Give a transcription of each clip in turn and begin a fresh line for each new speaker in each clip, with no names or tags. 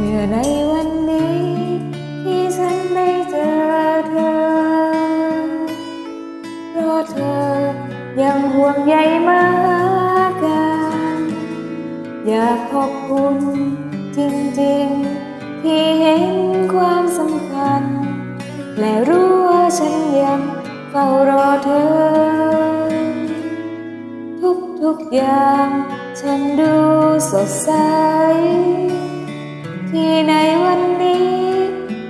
เมื่อในวันนี้ที่ฉันได้เจอเธอเพราะเธอยังห่วงใยมากัน อยากขอบคุณจริงๆ ที่เห็นความสำคัญ และรู้ว่าฉันยังเฝ้ารอเธอ ทุกๆอย่างฉันดูสดใส ที่ในวันนี้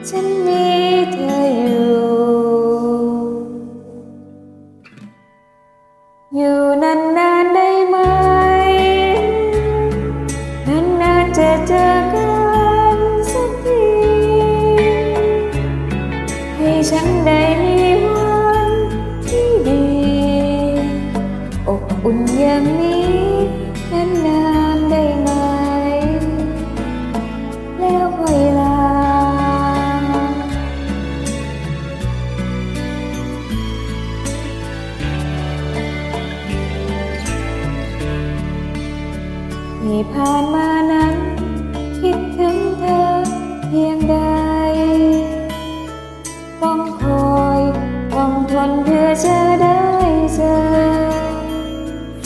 ฉันมีเธออยู่ อยู่นานๆได้ไหม นานๆจะเจอกันสักที ให้ฉันได้มีวันที่ดี อบอุ่นอย่างนี้ ที่ผ่านมานั้น คิดถึงเธอเพียงใด ต้องคอยต้องทนเพื่อจะได้เจอ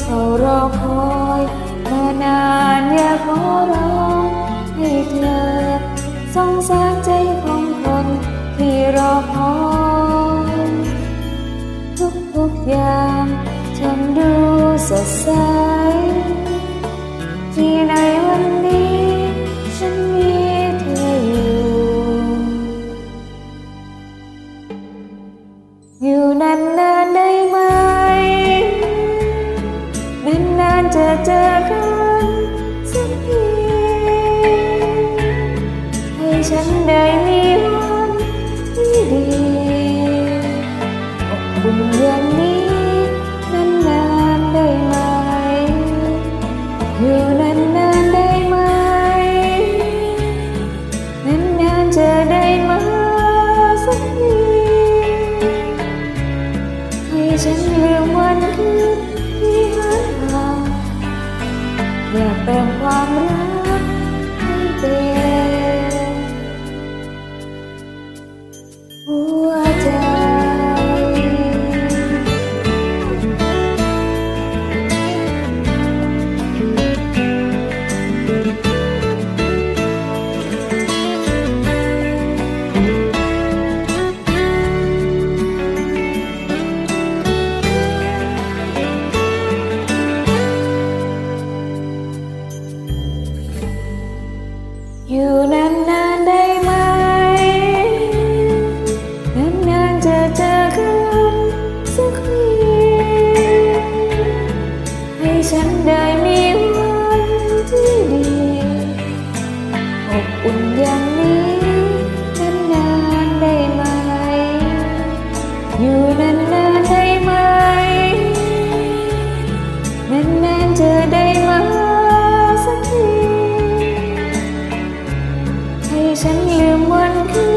เขารอคอยมานานอยากขอร้องให้เธอสงสารใจของคนที่รอคอยทุกๆอย่างฉันดูสดใส เจอกันสักทีให้ฉันได้มีวันที่ดีอบอุ่นอย่างนี้ อยากเติมความรัก ฉันได้มีวันที่ดีอบอุ่นอย่างนี้นานนานได้ไหม อยู่นานนานได้ไหมนานนานเธอได้มาสักทีให้ฉันลืมวันคืน